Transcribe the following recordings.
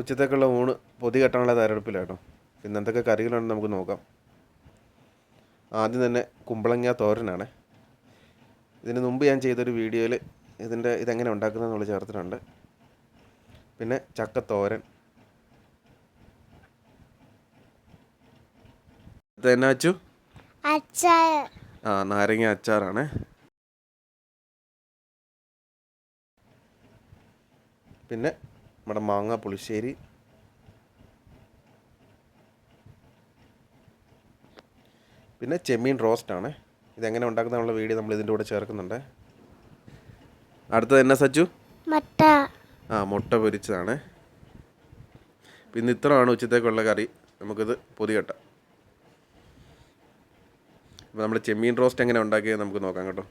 ഉച്ചത്തേക്കുള്ള ഊണ് പൊതി കെട്ടാനുള്ള തയ്യാറെടുപ്പിലാട്ടോ. പിന്നെ എന്തൊക്കെ കറികളുണ്ടെന്ന് നമുക്ക് നോക്കാം. ആദ്യം തന്നെ കുമ്പളങ്ങ തോരനാണ്. ഇതിന് മുമ്പ് ഞാൻ ചെയ്തൊരു വീഡിയോയിൽ ഇതിന്റെ ഇതെങ്ങനെ ഉണ്ടാക്കുന്നത് നമ്മൾ ചേർത്തിട്ടുണ്ട്. പിന്നെ ചക്കത്തോരൻ തോരൻ. ഇത് എന്നാ വെച്ചു? ആ നാരങ്ങ അച്ചാറാണ്. പിന്നെ നമ്മുടെ മാങ്ങ പുളിശ്ശേരി. പിന്നെ ചെമ്മീൻ റോസ്റ്റാണ് ഇതെങ്ങനെ ഉണ്ടാക്കുന്നുള്ള വീഡിയോ നമ്മൾ ഇതിന്റെ കൂടെ ചേർക്കുന്നുണ്ട്. അടുത്തത് എന്നാ സച്ചു? മുട്ട. ആ മുട്ട പൊരിച്ചതാണ്. പിന്നെ ഇത്രയാണ് ഉച്ചത്തേക്കുള്ള കറി. നമുക്കിത് പൊതി കെട്ടാം അപ്പോൾ നമ്മൾ ചെമ്മീൻ റോസ്റ്റ് എങ്ങനെ ഉണ്ടാക്കിയത് നമുക്ക് നോക്കാം കേട്ടോ.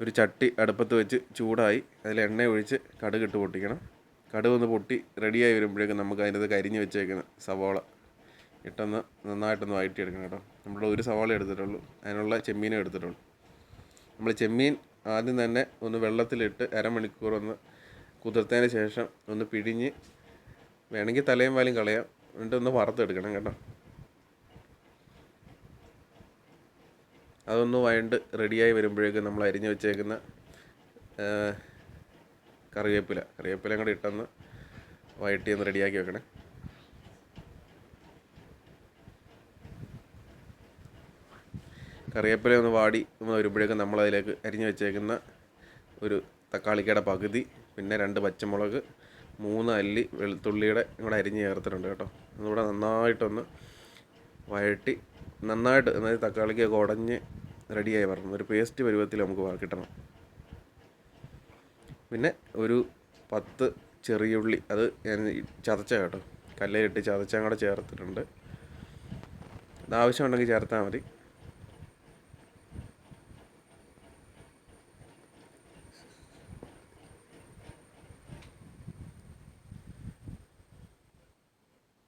ഒരു ചട്ടി അടുപ്പത്ത് വെച്ച് ചൂടായി അതിൽ എണ്ണ ഒഴിച്ച് കടുക് ഇട്ട് പൊട്ടിക്കണം. കടുക് ഒന്ന് പൊട്ടി റെഡിയായി വരുമ്പോഴേക്കും നമുക്ക് അതിനകത്ത് കരിഞ്ഞ് വെച്ചേക്കണം സവാള ഇട്ടൊന്ന് നന്നായിട്ടൊന്ന് വഴറ്റിയെടുക്കണം കേട്ടോ. നമ്മൾ ഒരു സവാള എടുത്തിട്ടുള്ളൂ. അതിനുള്ള ചെമ്മീനും എടുത്തിട്ടുള്ളൂ നമ്മൾ ചെമ്മീൻ ആദ്യം തന്നെ ഒന്ന് വെള്ളത്തിലിട്ട് അരമണിക്കൂർ ഒന്ന് കുതിർത്തതിന് ശേഷം ഒന്ന് പിഴിഞ്ഞ് വേണമെങ്കിൽ തലയും വാലും കളയാം. എന്നിട്ട് ഒന്ന് വറുത്തെടുക്കണം കേട്ടോ. അതൊന്ന് വഴണ്ട് റെഡിയായി വരുമ്പോഴേക്കും നമ്മൾ അരിഞ്ഞു വെച്ചേക്കുന്ന കറിവേപ്പില. കറിവേപ്പില കൂടെ ഇട്ടൊന്ന് വഴട്ടി ഒന്ന് റെഡിയാക്കി വെക്കണേ. കറിവേപ്പില ഒന്ന് വാടി ഒന്ന് വരുമ്പോഴേക്കും നമ്മൾ അതിലേക്ക് അരിഞ്ഞ് വെച്ചേക്കുന്ന ഒരു തക്കാളിക്കയുടെ പകുതി പിന്നെ രണ്ട് പച്ചമുളക് മൂന്ന് അല്ലി വെളുത്തുള്ളിയുടെ ഇവിടെ അരിഞ്ഞ് ചേർത്തിട്ടുണ്ട് കേട്ടോ. അതുകൂടെ നന്നായിട്ടൊന്ന് വഴട്ടി നന്നായിട്ട് അതായത് തക്കാളിക്കൊക്കെ ഉടഞ്ഞ് റെഡിയായി വരണം. ഒരു പേസ്റ്റ് പരുവത്തിൽ നമുക്ക് വാക്കിട്ടണം കിട്ടണം. പിന്നെ ഒരു പത്ത് ചെറിയുള്ളി അത് ഞാൻ ചതച്ച കേട്ടോ. കല്ലിലിട്ട് ചതച്ചാൽ കൂടെ ചേർത്തിട്ടുണ്ട്. അത് ആവശ്യമുണ്ടെങ്കിൽ ചേർത്താൽ മതി.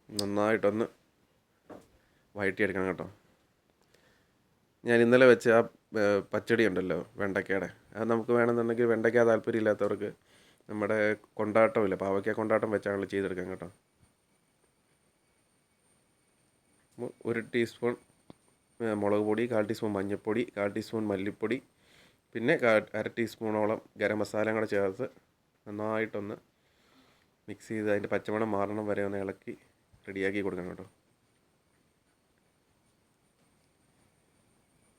നന്നായിട്ടൊന്ന് വഴറ്റിയെടുക്കണം കേട്ടോ. ഞാൻ ഇന്നലെ വെച്ച ആ പച്ചടി ഉണ്ടല്ലോ വെണ്ടയ്ക്കയുടെ. അത് നമുക്ക് വേണമെന്നുണ്ടെങ്കിൽ വെണ്ടയ്ക്ക താല്പര്യം ഇല്ലാത്തവർക്ക് നമ്മുടെ കൊണ്ടാട്ടമില്ല പാവയ്ക്ക കൊണ്ടാട്ടം വെച്ചാണല്ലോ ചെയ്തെടുക്കാം കേട്ടോ. ഒരു ടീസ്പൂൺ മുളക് പൊടി കാൽ ടീസ്പൂൺ മഞ്ഞൾപ്പൊടി കാൽ ടീസ്പൂൺ മല്ലിപ്പൊടി പിന്നെ അര ടീസ്പൂണോളം ഗരം മസാലയും കൂടെ ചേർത്ത് നന്നായിട്ടൊന്ന് മിക്സ് ചെയ്ത് അതിന്റെ പച്ചമണം മാറണം വരെ ഒന്ന് ഇളക്കി റെഡിയാക്കി കൊടുക്കണം കേട്ടോ.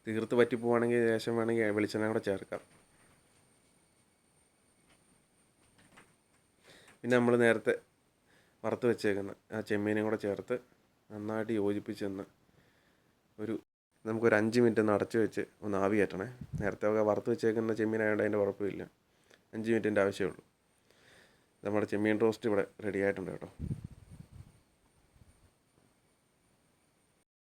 തീർത്ത് പറ്റിപ്പോവാണെങ്കിൽ ശേഷം വേണമെങ്കിൽ വെളിച്ചെണ്ണ കൂടെ ചേർക്കാം. പിന്നെ നമ്മൾ നേരത്തെ വറുത്ത് വെച്ചേക്കുന്ന ആ ചെമ്മീനും കൂടെ ചേർത്ത് നന്നായിട്ട് യോജിപ്പിച്ചെന്ന് ഒരു നമുക്കൊരു അഞ്ച് മിനിറ്റ് ഒന്ന് അടച്ച് വെച്ച് ഒന്ന് ആവി കയറ്റണേ. നേരത്തെ ഒക്കെ വറുത്ത് വെച്ചേക്കുന്ന ചെമ്മീനായതുകൊണ്ട് അതിന്റെ കുഴപ്പമില്ല. അഞ്ച് മിനിറ്റിന്റെ ആവശ്യമേ ഉള്ളൂ. നമ്മുടെ ചെമ്മീൻ റോസ്റ്റ് ഇവിടെ റെഡി ആയിട്ടുണ്ട് കേട്ടോ.